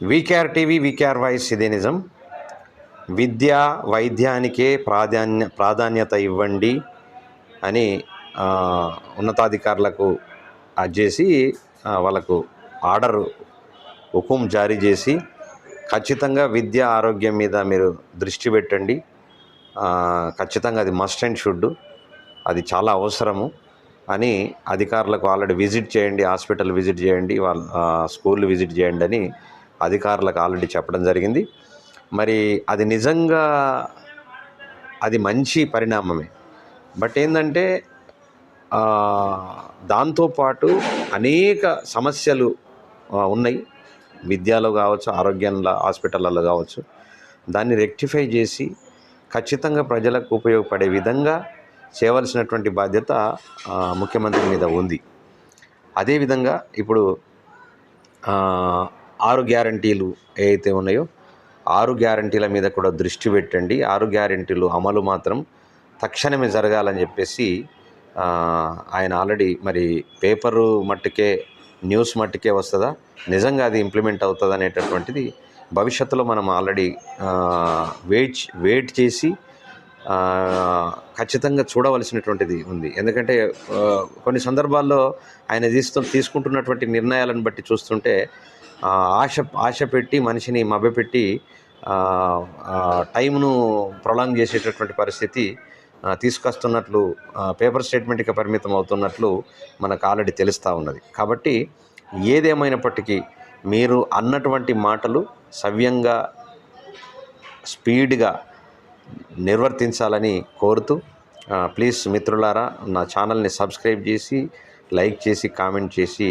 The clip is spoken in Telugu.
వీకేఆర్ టీవీ వీకేఆర్ వాయిస్ ఇదే నిజం. విద్య వైద్యానికే ప్రాధాన్య ప్రాధాన్యత ఇవ్వండి అని ఉన్నతాధికారులకు అది చేసి వాళ్ళకు ఆర్డర్ హుకుం జారీ చేసి ఖచ్చితంగా విద్య ఆరోగ్యం మీద మీరు దృష్టి పెట్టండి. ఖచ్చితంగా అది మస్ట్ అండ్ షుడ్. అది చాలా అవసరము అని అధికారులకు ఆల్రెడీ విజిట్ చేయండి హాస్పిటల్ విజిట్ చేయండి వాళ్ళ స్కూల్ విజిట్ చేయండి అని అధికారులకు ఆల్రెడీ చెప్పడం జరిగింది. మరి అది నిజంగా అది మంచి పరిణామమే. బట్ ఏంటంటే దాంతోపాటు అనేక సమస్యలు ఉన్నాయి. విద్యలో కావచ్చు ఆరోగ్యంలో హాస్పిటళ్ళలో కావచ్చు. దాన్ని రెక్టిఫై చేసి ఖచ్చితంగా ప్రజలకు ఉపయోగపడే విధంగా చేయవలసినటువంటి బాధ్యత ముఖ్యమంత్రి మీద ఉంది. అదేవిధంగా ఇప్పుడు ఆరు గ్యారంటీలు ఏవైతే ఉన్నాయో ఆరు గ్యారంటీల మీద కూడా దృష్టి పెట్టండి. ఆరు గ్యారంటీలు అమలు మాత్రం తక్షణమే జరగాలని చెప్పేసి ఆయన ఆల్రెడీ మరి పేపరు మట్టుకే న్యూస్ మట్టుకే వస్తుందా? నిజంగా అది ఇంప్లిమెంట్ అవుతుంది అనేటటువంటిది భవిష్యత్తులో మనం ఆల్రెడీ వెయిట్ వెయిట్ చేసి ఖచ్చితంగా చూడవలసినటువంటిది ఉంది. ఎందుకంటే కొన్ని సందర్భాల్లో ఆయన తీస్తు తీసుకుంటున్నటువంటి నిర్ణయాలను బట్టి చూస్తుంటే ఆశ ఆశ పెట్టి మనిషిని మభ్యపెట్టి టైంను ప్రొలాంగ్ చేసేటటువంటి పరిస్థితి తీసుకొస్తున్నట్లు పేపర్ స్టేట్మెంట్కి పరిమితం అవుతున్నట్లు మనకు ఆల్రెడీ తెలుస్తూ ఉన్నది. కాబట్టి ఏదేమైనప్పటికీ మీరు అన్నటువంటి మాటలు సవ్యంగా స్పీడ్గా నిర్వర్తించాలని కోరుతూ ప్లీజ్ మిత్రులారా నా ఛానల్ని సబ్స్క్రైబ్ చేసి లైక్ చేసి కామెంట్ చేసి